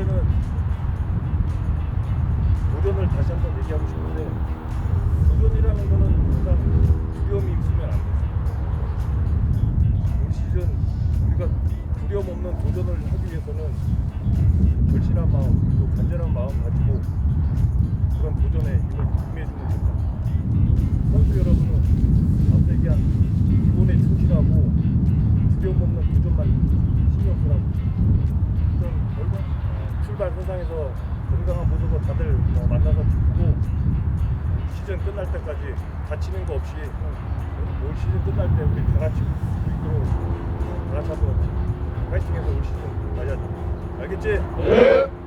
일단은 도전을 다시 한번 얘기하고 싶은데 다들 어, 만나서 기쁘고 시즌 끝날 때까지 다치는 거 없이 어, 올 시즌 끝날 때 우리 다 같이 이끌어 다 같이 한번 파이팅해서 올 시즌 맞이하자. 알겠지? 팀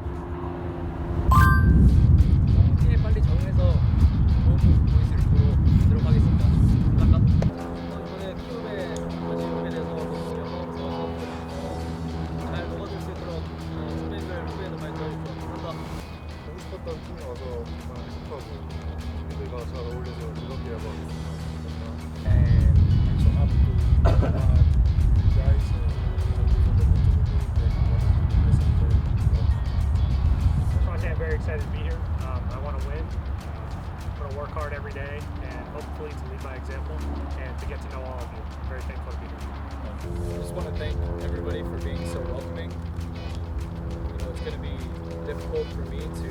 work hard every day and hopefully to lead by example and to get to know all of you. I'm very thankful to be here. I just want to thank everybody for being so welcoming. You know, it's going to be difficult for me to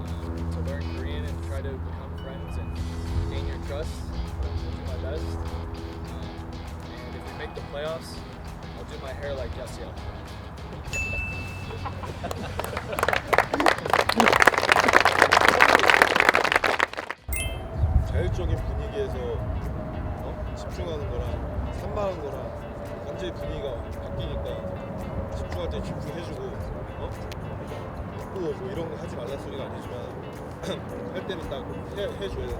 um, to learn Korean and try to become friends and gain your trust. I'll do my best. Um, and if we make the playoffs, I'll do my hair like Jesse. 자율적인 분위기에서 어? 집중하는 거랑 산만한 거랑 완전히 분위기가 바뀌니까 집중할 때 집중해주고 어? 또뭐 이런 거 하지 말라 소리가 아니지만 할 때는 딱 해, 해줘야 돼.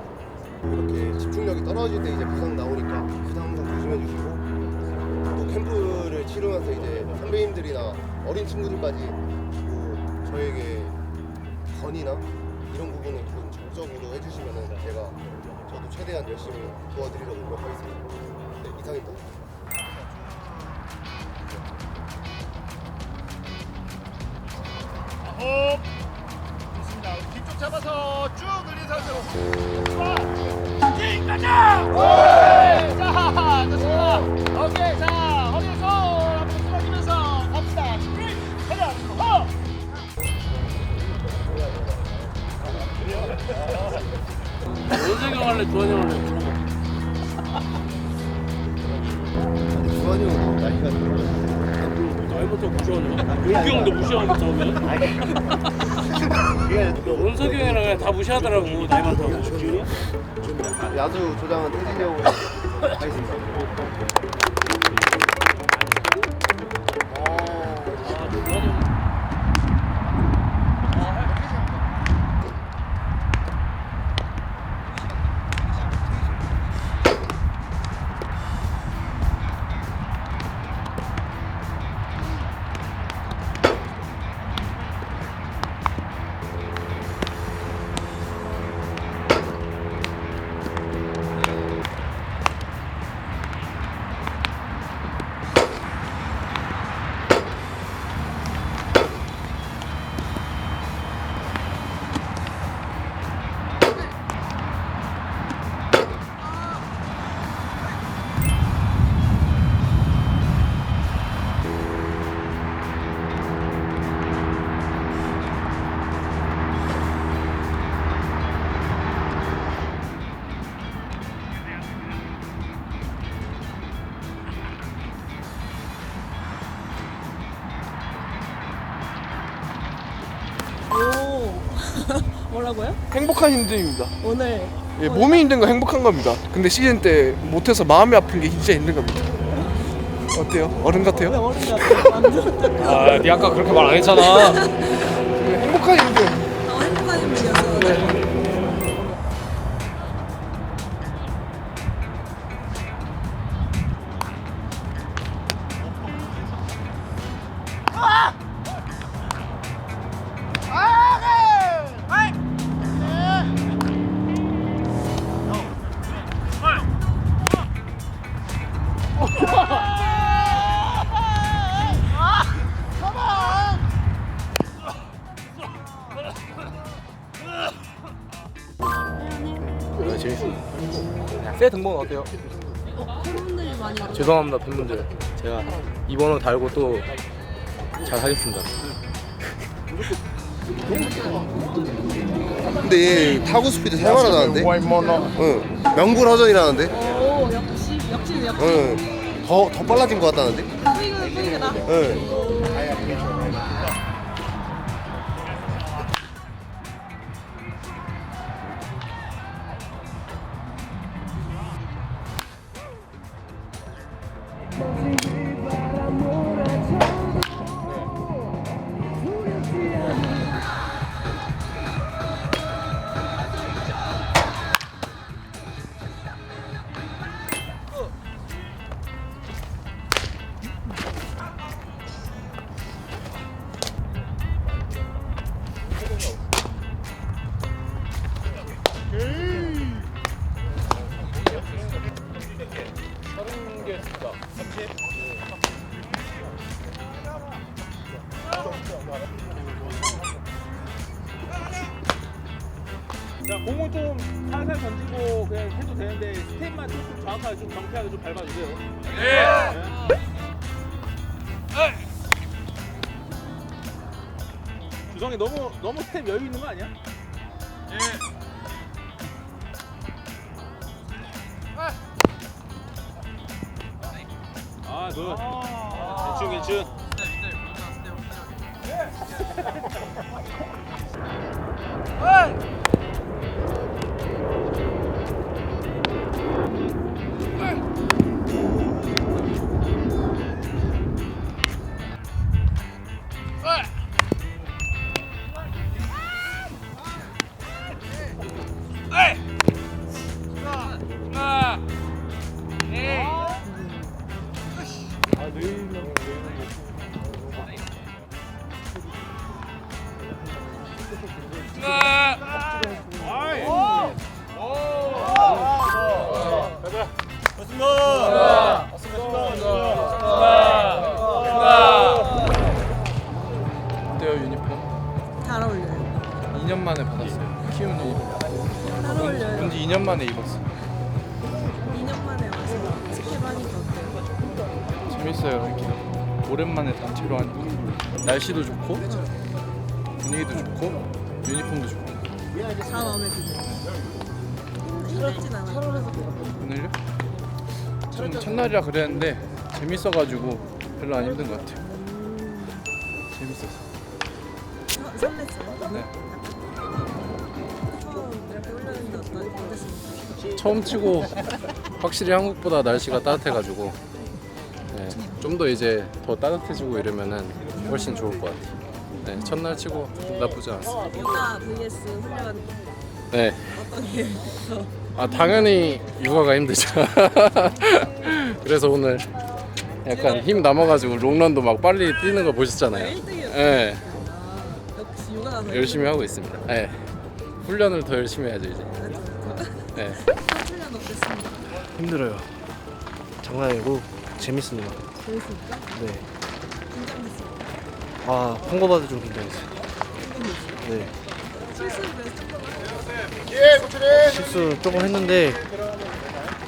이렇게 집중력이 떨어질 때 이제 부상 나오니까 부상 항상 조심해 주시고 또 캠프를 치르면서 이제 선배님들이나 어린 친구들까지 뭐 저에게 건의나 이런 부분을 좀 적극적으로 해주시면은 제가 저도 최대한 열심히 도와드리려고 노력하겠습니다. 네, 이상입니다. 무시하더라고 나이 많다고 야수 조장은 태진이 형 하겠습니다. 오 뭐라고요? 행복한 힘듦입니다. 오늘 예, 몸이 힘든 건 행복한 겁니다. 근데 시즌 때 못해서 마음이 아픈 게 진짜 힘든 겁니다. 어때요? 어른 왜 같아요? 어른 같아? 완전 아, 니 아까 그렇게 말 안 했잖아. 예, 행복한 힘듦. 새 등번호 어때요? 팬분들이 많이 와요. 죄송합니다 팬분들. 제가 이 번호 달고 또 잘 하겠습니다. 근데 얘 타구 스피드 살만하다는데? 응. 명불허전이라는데? 오, 역시, 역시, 역시. 응. 더, 더 빨라진 것 같다는데? 뿌이그, 뿌이그다. 응. 서 자 공을 좀 살살 던지고 그냥 해도 되는데 스텝만 조금 정확하게 좀 정확하게 좀 밟아주세요. 네. 주성이 너무 너무 스텝 여유 있는 거 아니야? 아, 그 괜춘 괜춘. 어 때 재밌어요 이렇게 오랜만에 단체로 하니까 날씨도 좋고 분위기도 좋고 유니폼도 좋고 다 마음에 드세요. 힘들진 않아요. 오늘요? 좀 첫날이라 그랬는데 재밌어가지고 별로 안 힘든 것 같아요. 재밌었어. 서- 설렜어요. 네. 처음 이렇게 어떠-? 처음 치고 확실히 한국보다 날씨가 따뜻해가지고 네, 좀 더 이제 더 따뜻해지고 이러면은 훨씬 좋을 것 같아요. 네, 첫날 치고 나쁘지 않았어요. 육아 vs 훈련 네, 어떤 게 더? 아 당연히 육아가 힘들죠. 그래서 오늘 약간 힘 남아가지고 롱런도 막 빨리 뛰는 거 보셨잖아요. 1등이었어요. 네, 아, 역시 육아가 더 열심히 하고 있습니다. 네, 훈련을 더 열심히 해야죠 이제. 네. 훈련 어땠습니까? 힘들어요. 장난 아니고 재밌습니다. 재밌습니까? 네. 긴장됐어요. 아, 홍보받을 좀 긴장했어요. 네. 몇 실수 조금 했는데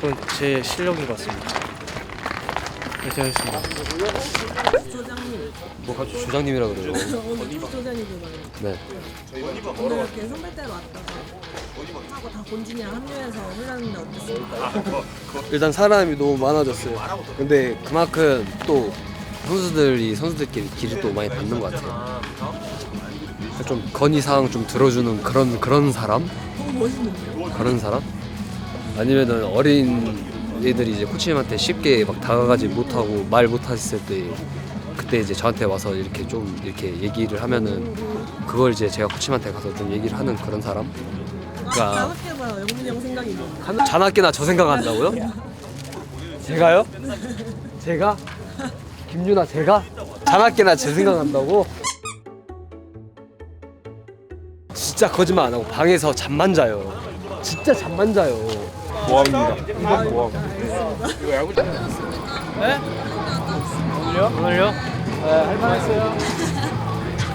그건 제 실력인 것 같습니다. 열심히 하겠습니다. 뭐 주장님이라 그래요. 오늘 조장님이잖아요. 네. 오늘 이렇게 선배 때로 왔다가 하고 다 본진이랑 합류해서 훈련했는데 어땠습니까? 일단 사람이 너무 많아졌어요. 근데 그만큼 또 선수들이 선수들끼리 길이 또 많이 받는 것 같아요. 좀 건의 사항 좀 들어주는 그런 그런 사람? 너무 멋있는데요? 그런 사람? 아니면은 어린 애들이 이제 코치님한테 쉽게 막 다가가지 못하고 말 못했을 때 그때 이제 저한테 와서 이렇게 좀 이렇게 얘기를 하면은 그걸 이제 제가 코치님한테 가서 좀 얘기를 하는 그런 사람? 그러니까 자나깨나 저 생각한다고요? 제가요? 제가? 김유나 제가? 자나깨나 제 생각한다고? 진짜 거짓말 안 하고 방에서 잠만 자요. 진짜 잠만 자요. 모함입니다. 이건 모함. 이거 야구 오늘요? 오늘요? 네, 할만했어요.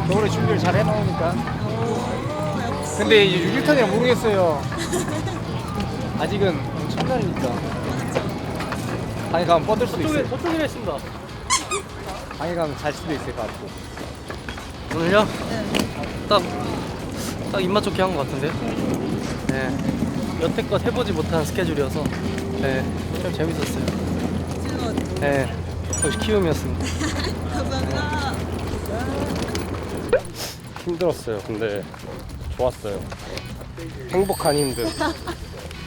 겨울에 준비를 잘 해놓으니까. 근데 이제 6일턴이라 모르겠어요. 아직은 첫날이니까. 방에 가면 뻗을 수도 있어요. 저쪽에 했습니다. 방에 가면 잘 수도 있을 것 같고. 오늘요? 딱, 딱 입맛 좋게 한 것 같은데요? 네. 여태껏 해보지 못한 스케줄이어서, 네. 좀 재밌었어요. 네. 역시 키움이었습니다. 감사합니다. 힘들었어요. 근데 좋았어요. 행복한 힘든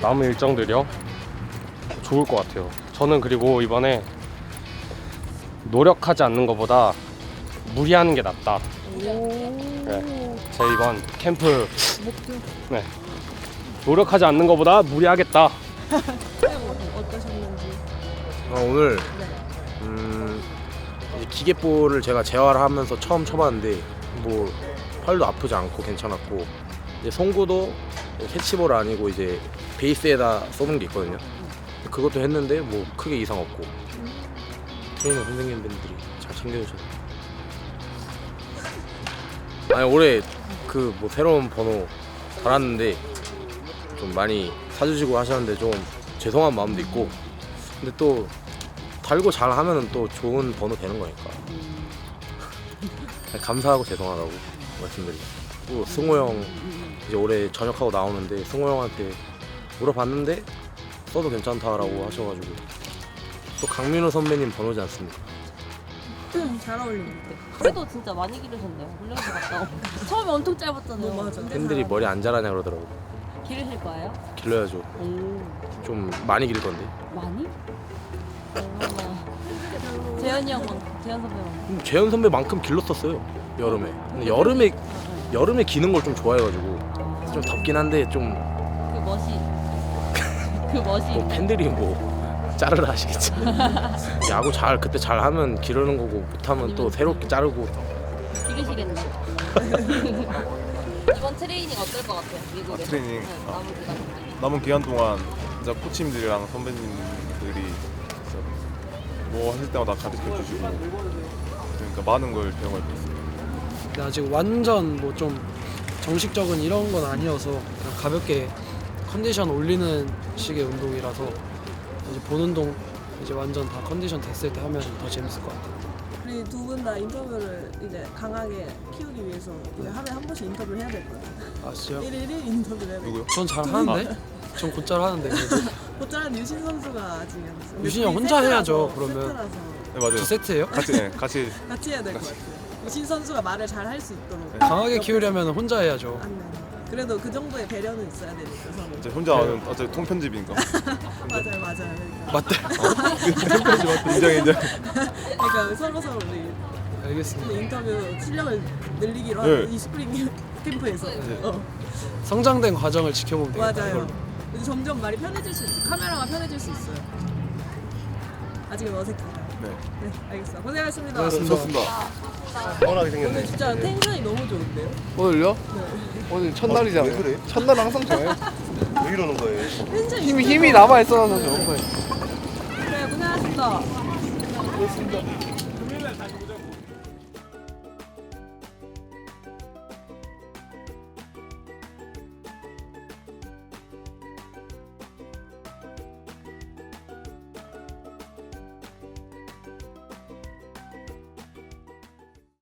남은 일정들이요. 좋을 것 같아요. 저는 그리고 이번에 노력하지 않는 것보다 무리하는 게 낫다. 네. 제 이번 캠프 네. 노력하지 않는 것보다 무리하겠다. 어떠셨는지. 어, 오늘 음, 이제 기계볼을 제가 재활을 하면서 처음 쳐봤는데 뭐 팔도 아프지 않고 괜찮았고 이제 송구도 캐치볼 아니고 이제 베이스에다 쏘는 게 있거든요. 그것도 했는데 뭐 크게 이상 없고 트레이너 선생님분들이 잘 챙겨주셔서 아니 올해 그 뭐 새로운 번호 달았는데 좀 많이 사주시고 하셨는데 좀 죄송한 마음도 있고 근데 또 달고 잘 하면은 또 좋은 번호 되는 거니까 감사하고 죄송하다고 말씀드리고 또 승호 형 이제 올해 전역하고 나오는데 승호 형한테 물어봤는데 써도 괜찮다라고 하셔가지고 또 강민호 선배님 번호지 않습니까? 잘 어울리는데. 그래도 진짜 많이 기르셨네요. 훈련소 갔다 오고. 처음에 엄청 짧았잖아요. 어, 맞아. 팬들이 머리 안 자라냐 그러더라고 기르실 거예요? 길러야죠 오, 좀 많이 기르던데 많이? 얼마나? 재현이 형만큼, 재현 선배만큼. 음, 재현 선배만큼 길렀었어요 여름에 근데 여름에 여름에 기는 걸 좀 좋아해가지고 좀 덥긴 한데 좀그 멋이. 그 멋이. 뭐 팬들이 뭐 자르라 하시겠지. 야구 잘 그때 잘 하면 기르는 거고 못하면 또 새롭게 자르고 기르시겠네. 이번 트레이닝 어떨 것 같아요? 미국에. 트레이닝? 네, 아. 남은 기간. 남은 기간 동안 진짜 코치님들이랑 선배님들이 진짜 뭐 하실 때마다 가르쳐 주시고 그러니까 많은 걸 배워갈 수 있어요. 근데 아직 완전 뭐 좀 정식적인 이런 건 아니어서 그냥 가볍게 컨디션 올리는 식의 운동이라서 이제 본 운동 이제 완전 다 컨디션 됐을 때 하면 더 재밌을 것 같아요. 우리 두 분 다 인터뷰를 이제 강하게 키우기 위해서 이제 하루에 한 번씩 인터뷰를 해야 될 거예요. 아 진짜요? 1일 1 인터뷰를 해야 될 누구요? 전 잘 하는데? 전 곧잘 하는데 그래도. 곧잘한 유신 선수가 아직 안 했어요. 유신이 형 근데 혼자 해야죠, 그러면. 세트라서 네 맞아요. 두 세트예요? 같이 네, 같이 같이 해야 될 것 같아요. 유신 선수가 말을 잘 할 수 있도록. 강하게 키우려면 혼자 해야죠. 안 돼. 그래도 그 정도의 배려는 있어야 되니까 서로. 이제 혼자 하는 어차피 통편집이니까 맞아요, 맞아요. 그러니까. 맞대. 통편집 맞다 인정 인정. 그러니까 서로 서로 우리 알겠습니다. 인터뷰 실력을 늘리기로 네. 하는 이 스프링 캠프에서. 어, 성장된 과정을 지켜보면 되겠다. 맞아요. 이걸로. 점점 말이 편해질 수 있어요. 카메라가 편해질 수 있어요. 아직은 어색해요. 네. 네, 알겠습니다. 고생하셨습니다. 고맙습니다. 좋습니다. 시원하게 오늘 생겼네. 진짜 텐션이 너무 좋은데요? 오늘요? 네. 오늘 첫날이잖아요. 왜 그래? 첫날은 항상 좋아요. 왜 이러는 거예요? 힘이 힘이. 남아 있어서 좋은 거예요. 네, 고생하셨습니다. 고맙습니다.